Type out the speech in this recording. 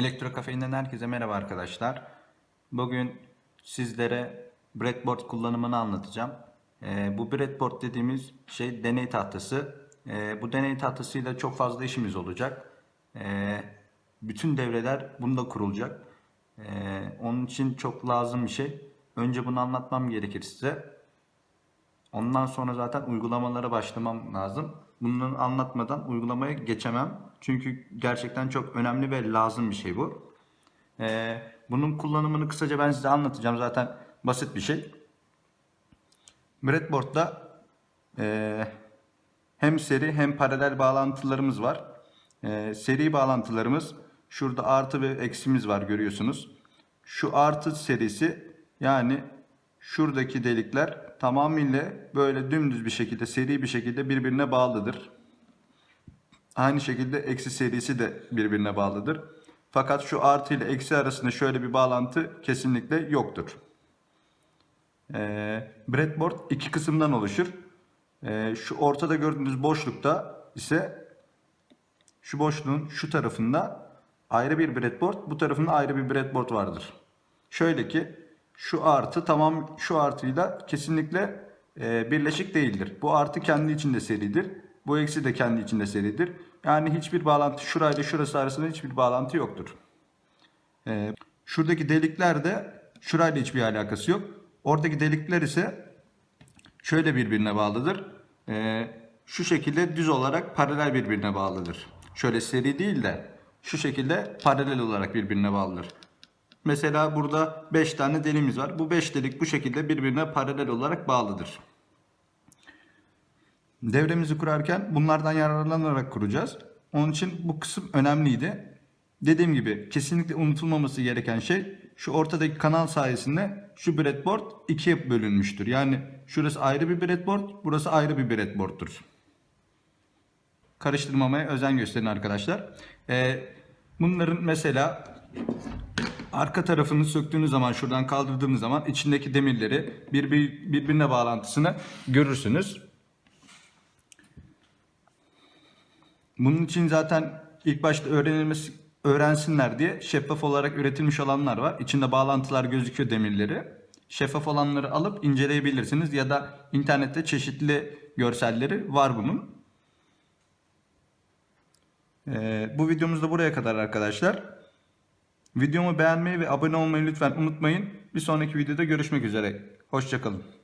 Elektro Kafein'den herkese merhaba arkadaşlar. Bugün sizlere breadboard kullanımını anlatacağım. Ee, bu breadboard dediğimiz şey deney tahtası. Ee, bu deney tahtasıyla çok fazla işimiz olacak. Ee, bütün devreler bunda kurulacak. Ee, onun için çok lazım bir şey. Önce bunu anlatmam gerekir size. Ondan sonra zaten uygulamalara başlamam lazım. Bunu anlatmadan uygulamaya geçemem. Çünkü gerçekten çok önemli ve lazım bir şey bu. Ee, bunun kullanımını kısaca ben size anlatacağım. Zaten basit bir şey. Breadboard'da ee, hem seri hem paralel bağlantılarımız var. Ee, seri bağlantılarımız şurada artı ve eksimiz var görüyorsunuz. Şu artı serisi yani şuradaki delikler tamamıyla böyle dümdüz bir şekilde seri bir şekilde birbirine bağlıdır. Aynı şekilde eksi serisi de birbirine bağlıdır. Fakat şu artı ile eksi arasında şöyle bir bağlantı kesinlikle yoktur. Ee, breadboard iki kısımdan oluşur. Ee, şu ortada gördüğünüz boşlukta ise şu boşluğun şu tarafında ayrı bir breadboard, bu tarafında ayrı bir breadboard vardır. Şöyle ki şu artı tamam şu artıyla kesinlikle e, birleşik değildir. Bu artı kendi içinde seridir. Bu eksi de kendi içinde seridir. Yani hiçbir bağlantı şurayla şurası arasında hiçbir bağlantı yoktur. E, şuradaki delikler de şurayla hiçbir alakası yok. Oradaki delikler ise şöyle birbirine bağlıdır. E, şu şekilde düz olarak paralel birbirine bağlıdır. Şöyle seri değil de şu şekilde paralel olarak birbirine bağlıdır. Mesela burada 5 tane deliğimiz var. Bu 5 delik bu şekilde birbirine paralel olarak bağlıdır. Devremizi kurarken bunlardan yararlanarak kuracağız. Onun için bu kısım önemliydi. Dediğim gibi kesinlikle unutulmaması gereken şey şu ortadaki kanal sayesinde şu breadboard ikiye bölünmüştür. Yani şurası ayrı bir breadboard, burası ayrı bir breadboard'tur. Karıştırmamaya özen gösterin arkadaşlar. Ee, bunların mesela arka tarafını söktüğünüz zaman şuradan kaldırdığınız zaman içindeki demirleri bir, bir, birbirine bağlantısını görürsünüz. Bunun için zaten ilk başta öğrenilmesi öğrensinler diye şeffaf olarak üretilmiş olanlar var. İçinde bağlantılar gözüküyor demirleri. Şeffaf olanları alıp inceleyebilirsiniz ya da internette çeşitli görselleri var bunun. Ee, bu videomuz da buraya kadar arkadaşlar. Videomu beğenmeyi ve abone olmayı lütfen unutmayın. Bir sonraki videoda görüşmek üzere. Hoşçakalın.